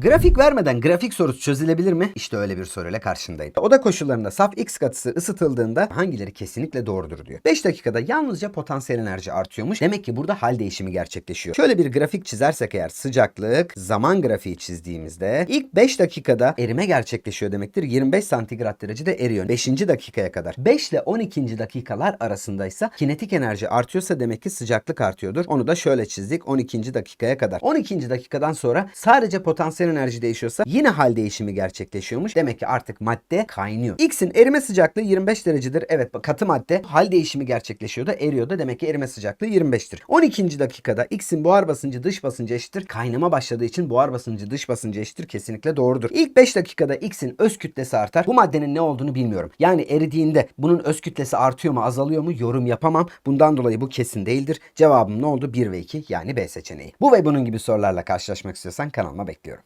Grafik vermeden grafik sorusu çözülebilir mi? İşte öyle bir soruyla karşındayım. Oda koşullarında saf x katısı ısıtıldığında hangileri kesinlikle doğrudur diyor. 5 dakikada yalnızca potansiyel enerji artıyormuş. Demek ki burada hal değişimi gerçekleşiyor. Şöyle bir grafik çizersek eğer sıcaklık, zaman grafiği çizdiğimizde ilk 5 dakikada erime gerçekleşiyor demektir. 25 santigrat derecede eriyor. 5. dakikaya kadar. 5 ile 12. dakikalar arasındaysa kinetik enerji artıyorsa demek ki sıcaklık artıyordur. Onu da şöyle çizdik 12. dakikaya kadar. 12. dakikadan sonra sadece potansiyel enerji değişiyorsa yine hal değişimi gerçekleşiyormuş. Demek ki artık madde kaynıyor. X'in erime sıcaklığı 25 derecedir. Evet katı madde hal değişimi gerçekleşiyor da eriyor da demek ki erime sıcaklığı 25'tir. 12. dakikada X'in buhar basıncı dış basıncı eşittir. Kaynama başladığı için buhar basıncı dış basıncı eşittir. Kesinlikle doğrudur. İlk 5 dakikada X'in öz kütlesi artar. Bu maddenin ne olduğunu bilmiyorum. Yani eridiğinde bunun öz kütlesi artıyor mu azalıyor mu yorum yapamam. Bundan dolayı bu kesin değildir. Cevabım ne oldu? 1 ve 2 yani B seçeneği. Bu ve bunun gibi sorularla karşılaşmak istiyorsan kanalıma bekliyorum.